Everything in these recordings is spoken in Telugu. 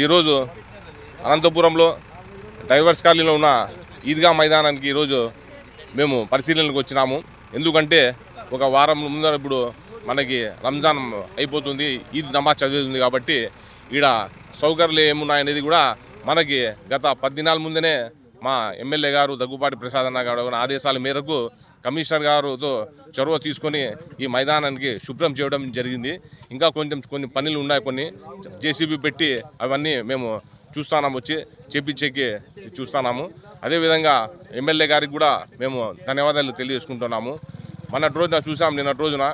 ఈరోజు అనంతపురంలో డైవర్స్ కాలనీలో ఉన్న ఈద్గా మైదానానికి ఈరోజు మేము పరిశీలనకు వచ్చినాము. ఎందుకంటే ఒక వారం ముందర ఇప్పుడు మనకి రంజాన్ అయిపోతుంది ఈద్ నమాజ్ చదువుతుంది కాబట్టి ఈడ సౌకర్యాలు ఏమున్నాయనేది కూడా మనకి గత పద్దినాల ముందనే మా ఎమ్మెల్యే గారు దగ్గుపాటి ప్రసాద్ అన్న గారు ఆదేశాల మేరకు కమిషనర్ గారుతో చొరవ తీసుకొని ఈ మైదానానికి శుభ్రం చేయడం జరిగింది. ఇంకా కొంచెం కొన్ని పనులు ఉన్నాయి కొన్ని జేసీబీ పెట్టి అవన్నీ మేము చూస్తున్నాము వచ్చి చేపించేకి చూస్తున్నాము. అదేవిధంగా ఎమ్మెల్యే గారికి కూడా మేము ధన్యవాదాలు తెలియజేసుకుంటున్నాము. మొన్నటి రోజున చూసాం నిన్నటి రోజున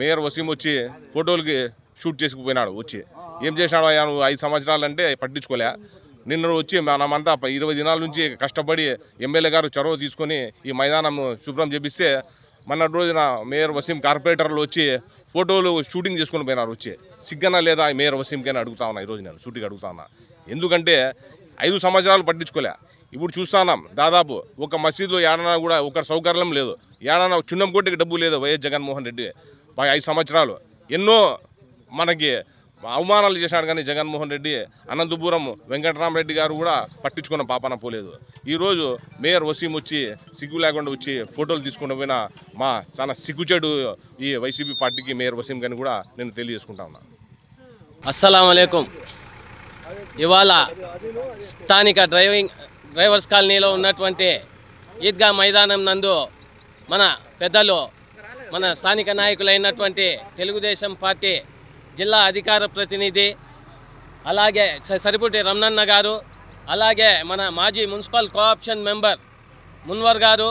మేయర్ వసీం వచ్చి ఫోటోలకి షూట్ చేసుకుపోయినాడు వచ్చి. ఏం చేసినాడు అయ్యా నువ్వు ఐదు సంవత్సరాలు అంటే పట్టించుకోలే. నిన్న వచ్చి మనమంతా ఇరవై దినాల నుంచి కష్టపడి ఎమ్మెల్యే గారు చొరవ తీసుకొని ఈ మైదానం శుభ్రం చేపిస్తే మొన్నటి రోజున మేయర్ వసీం కార్పొరేటర్లు వచ్చి ఫోటోలు షూటింగ్ చేసుకుని పోయినారు వచ్చి. సిగ్గనా లేదా మేయర్ వసీంకైనా అడుగుతా ఉన్నా ఈరోజు నేను షూటింగ్ అడుగుతా ఉన్నా. ఎందుకంటే ఐదు సంవత్సరాలు పట్టించుకోలే. ఇప్పుడు చూస్తున్నాం దాదాపు ఒక మసీదులో ఏడనా కూడా ఒక సౌకర్యం లేదు. ఏడనా చున్నం కోటికి డబ్బు లేదు వైఎస్ జగన్మోహన్ రెడ్డి. బాగా ఐదు సంవత్సరాలు ఎన్నో మనకి అవమానాలు చేశాడు కానీ జగన్మోహన్ రెడ్డి అనంతపురం వెంకటరామరెడ్డి గారు కూడా పట్టించుకున్న పాపన పోలేదు. ఈరోజు మేయర్ వసీం వచ్చి సిగ్గు లేకుండా వచ్చి ఫోటోలు తీసుకుంటూ పోయిన మా చాలా సిగ్గుచెడు ఈ వైసీపీ పార్టీకి మేయర్ వసీం కానీ కూడా నేను తెలియజేసుకుంటా ఉన్నా. అస్సలం ఇవాళ స్థానిక డ్రైవింగ్ డ్రైవర్స్ కాలనీలో ఉన్నటువంటి ఈద్గా మైదానం నందు మన పెద్దలు మన స్థానిక నాయకులైనటువంటి తెలుగుదేశం పార్టీ జిల్లా అధికార ప్రతినిధి అలాగే స- సరిపుటి రమణన్న గారు అలాగే మన మాజీ మున్సిపల్ కోఆప్షన్ మెంబర్ మున్వర్ గారు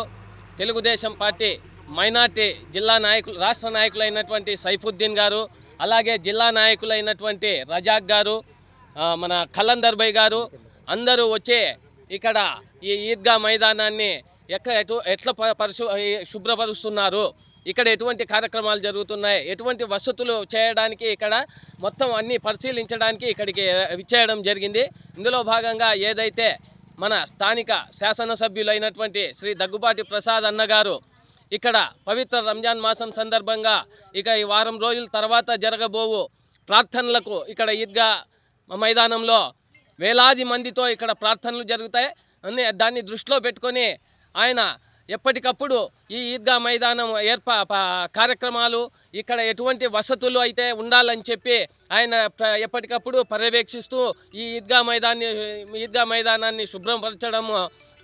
తెలుగుదేశం పార్టీ మైనార్టీ జిల్లా నాయకులు రాష్ట్ర నాయకులైనటువంటి సైఫుద్దీన్ గారు అలాగే జిల్లా నాయకులైనటువంటి రజాక్ గారు మన కలందర్ గారు అందరూ వచ్చి ఇక్కడ ఈ ఈద్గా మైదానాన్ని ఎక్కడ ఎటు ఎట్లా ప- పరిశు శుభ్రపరుస్తున్నారు? ఇక్కడ ఎటువంటి కార్యక్రమాలు జరుగుతున్నాయి? ఎటువంటి వసతులు చేయడానికి ఇక్కడ మొత్తం అన్ని పరిశీలించడానికి ఇక్కడికి విచ్చేయడం జరిగింది. ఇందులో భాగంగా ఏదైతే మన స్థానిక శాసనసభ్యులైనటువంటి శ్రీ దగ్గుబాటి ప్రసాద్ అన్నగారు ఇక్కడ పవిత్ర రంజాన్ మాసం సందర్భంగా ఇక ఈ వారం రోజుల తర్వాత జరగబోవు ప్రార్థనలకు ఇక్కడ ఈద్గా మైదానంలో వేలాది మందితో ఇక్కడ ప్రార్థనలు జరుగుతాయి. అన్ని దాన్ని దృష్టిలో పెట్టుకొని ఆయన ఎప్పటికప్పుడు ఈ ఈద్గా మైదానం ఏర్పా కార్యక్రమాలు ఇక్కడ ఎటువంటి వసతులు అయితే ఉండాలని చెప్పి ఆయన ఎప్పటికప్పుడు పర్యవేక్షిస్తూ ఈ ఈద్గా మైదాన్ని ఈద్గా మైదానాన్ని శుభ్రపరచడం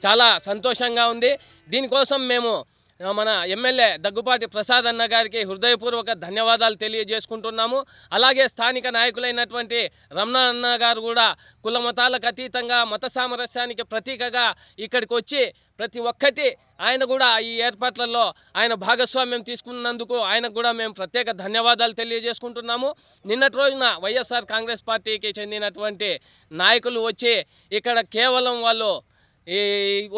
చాలా సంతోషంగా ఉంది. దీనికోసం మేము మన ఎమ్మెల్యే దగ్గుపాటి ప్రసాద్ అన్న గారికి హృదయపూర్వక ధన్యవాదాలు తెలియజేసుకుంటున్నాము. అలాగే స్థానిక నాయకులైనటువంటి రమణ అన్న గారు కూడా కుల మతాలకు అతీతంగా మత సామరస్యానికి ప్రతీకగా ఇక్కడికి వచ్చి ప్రతి ఒక్కటి ఆయన కూడా ఈ ఏర్పాట్లలో ఆయన భాగస్వామ్యం తీసుకున్నందుకు ఆయనకు కూడా మేము ప్రత్యేక ధన్యవాదాలు తెలియజేసుకుంటున్నాము. నిన్నటి రోజున వైఎస్ఆర్ కాంగ్రెస్ పార్టీకి చెందినటువంటి నాయకులు వచ్చి ఇక్కడ కేవలం వాళ్ళు ఈ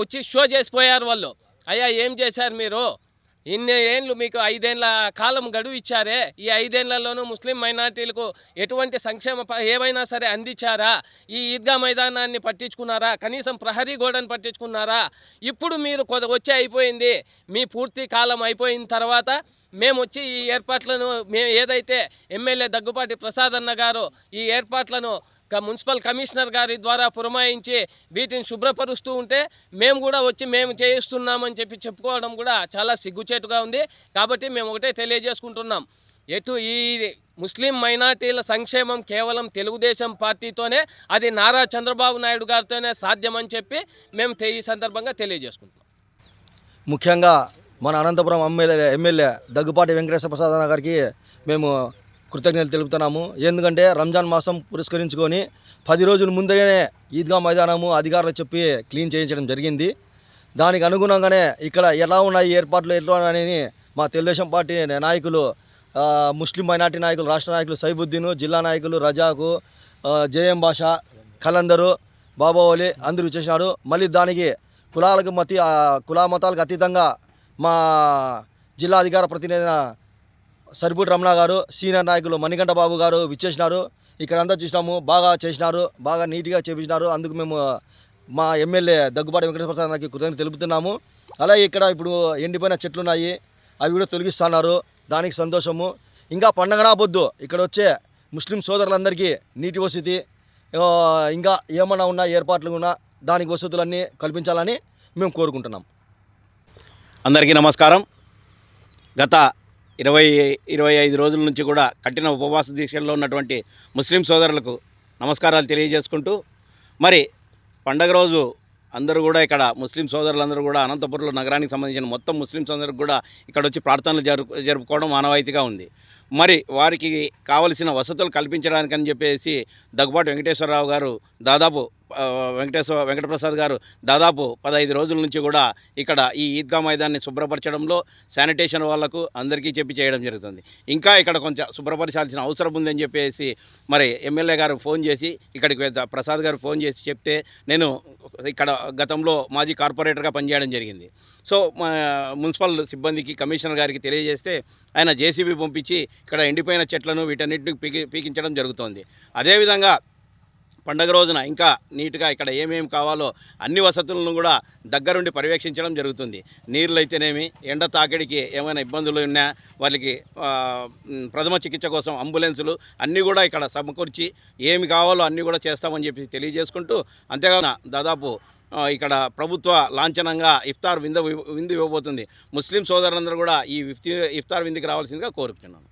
వచ్చి షో చేసిపోయారు వాళ్ళు. అయ్యా ఏం చేశారు మీరు? ఇన్ని ఏండ్లు మీకు ఐదేళ్ళ కాలం గడువు ఇచ్చారే. ఈ ఐదేళ్ళలోనూ ముస్లిం మైనార్టీలకు ఎటువంటి సంక్షేమ ప- ఏవైనా సరే అందించారా? ఈ ఈద్గా మైదానాన్ని పట్టించుకున్నారా? కనీసం ప్రహరీ గోడను పట్టించుకున్నారా? ఇప్పుడు మీరు కొద వచ్చి అయిపోయింది. మీ పూర్తి కాలం అయిపోయిన తర్వాత మేము వచ్చి ఈ ఏర్పాట్లను మేము ఏదైతే ఎమ్మెల్యే దగ్గుపాటి ప్రసాద్ అన్న గారు ఈ ఏర్పాట్లను మున్సిపల్ కమిషనర్ గారి ద్వారా పురమాయించి వీటిని శుభ్రపరుస్తూ ఉంటే మేము కూడా వచ్చి మేము చేయిస్తున్నామని చెప్పి చెప్పుకోవడం కూడా చాలా సిగ్గుచేటుగా ఉంది. కాబట్టి మేము ఒకటే తెలియజేసుకుంటున్నాం. ఎటు ఈ ముస్లిం మైనార్టీల సంక్షేమం కేవలం తెలుగుదేశం పార్టీతోనే అది నారా చంద్రబాబు నాయుడు గారితోనే సాధ్యమని చెప్పి మేము ఈ సందర్భంగా తెలియజేసుకుంటున్నాం. ముఖ్యంగా మన అనంతపురం ఎమ్మెల్యే ఎమ్మెల్యే దగ్గుపాటి వెంకటేశ్వర ప్రసాద్ గారికి మేము కృతజ్ఞతలు తెలుపుతున్నాము. ఎందుకంటే రంజాన్ మాసం పురస్కరించుకొని పది రోజుల ముందరనే ఈద్గా మైదానము అధికారులు చెప్పి క్లీన్ చేయించడం జరిగింది. దానికి అనుగుణంగానే ఇక్కడ ఎలా ఉన్నాయి ఏర్పాట్లు ఎట్లా ఉన్నాయని మా తెలుగుదేశం పార్టీ నాయకులు ముస్లిం మైనార్టీ నాయకులు రాష్ట్ర నాయకులు సైబుద్దీన్ జిల్లా నాయకులు రజాకు జయం జేఎం బాషా కలందరు బాబావలి అందరూ ఇచ్చేసినారు మళ్ళీ దానికి కులాలకు మతి కులా మతాలకు అతీతంగా మా జిల్లా అధికార ప్రతినిధి సరిపూటి రమణ గారు సీనియర్ నాయకులు మణికంఠ బాబు గారు విచ్చేసినారు. ఇక్కడంతా చూసినాము బాగా చేసినారు బాగా నీట్గా చేపించినారు. అందుకు మేము మా ఎమ్మెల్యే దగ్గుబాటి వెంకటేశ్వర ప్రసాద్ గారికి కృతజ్ఞత తెలుపుతున్నాము. అలాగే ఇక్కడ ఇప్పుడు ఎండిపోయిన చెట్లు ఉన్నాయి అవి కూడా తొలగిస్తున్నారు. దానికి సంతోషము. ఇంకా పండగనా బొద్దు ఇక్కడ వచ్చే ముస్లిం సోదరులందరికీ నీటి వసతి ఇంకా ఏమన్నా ఉన్నా ఏర్పాట్లు ఉన్నా దానికి వసతులన్నీ కల్పించాలని మేము కోరుకుంటున్నాం. అందరికీ నమస్కారం. గత ఇరవై ఇరవై ఐదు రోజుల నుంచి కూడా కఠిన ఉపవాస దీక్షల్లో ఉన్నటువంటి ముస్లిం సోదరులకు నమస్కారాలు తెలియజేసుకుంటూ మరి పండగ రోజు అందరూ కూడా ఇక్కడ ముస్లిం సోదరులందరూ కూడా అనంతపురంలో నగరానికి సంబంధించిన మొత్తం ముస్లిం అందరూ కూడా ఇక్కడ వచ్చి ప్రార్థనలు జరుపు జరుపుకోవడం మానవాయితీగా ఉంది. మరి వారికి కావలసిన వసతులు కల్పించడానికని చెప్పేసి దగ్గుబాటు వెంకటేశ్వరరావు గారు దాదాపు వెంకటేశ్వర వెంకటప్రసాద్ గారు దాదాపు పదహైదు రోజుల నుంచి కూడా ఇక్కడ ఈ ఈద్గా మైదాన్ని శుభ్రపరచడంలో శానిటేషన్ వాళ్ళకు అందరికీ చెప్పి చేయడం జరుగుతుంది. ఇంకా ఇక్కడ కొంచెం శుభ్రపరచాల్సిన అవసరం ఉందని చెప్పేసి మరి ఎమ్మెల్యే గారు ఫోన్ చేసి ఇక్కడికి ప్రసాద్ గారు ఫోన్ చేసి చెప్తే నేను ఇక్కడ గతంలో మాజీ కార్పొరేటర్గా పనిచేయడం జరిగింది. సో మున్సిపల్ సిబ్బందికి కమిషనర్ గారికి తెలియజేస్తే ఆయన జేసీబీ పంపించి ఇక్కడ ఎండిపోయిన చెట్లను వీటన్నిటిని పీకి పీకించడం జరుగుతోంది. అదేవిధంగా పండగ రోజున ఇంకా నీట్గా ఇక్కడ ఏమేమి కావాలో అన్ని వసతులను కూడా దగ్గరుండి పర్యవేక్షించడం జరుగుతుంది. నీళ్ళు అయితేనేమి ఎండ తాకిడికి ఏమైనా ఇబ్బందులు ఉన్నా వాళ్ళకి ప్రథమ చికిత్స కోసం అంబులెన్సులు అన్నీ కూడా ఇక్కడ సమకూర్చి ఏమి కావాలో అన్నీ కూడా చేస్తామని చెప్పి తెలియజేసుకుంటూ అంతేకాకుండా దాదాపు ఇక్కడ ప్రభుత్వ లాంఛనంగా ఇఫ్తార్ విందు విందు ఇవ్వబోతుంది. ముస్లిం సోదరులందరూ కూడా ఈ ఇఫ్తార్ విందుకి రావాల్సిందిగా కోరుతున్నాను.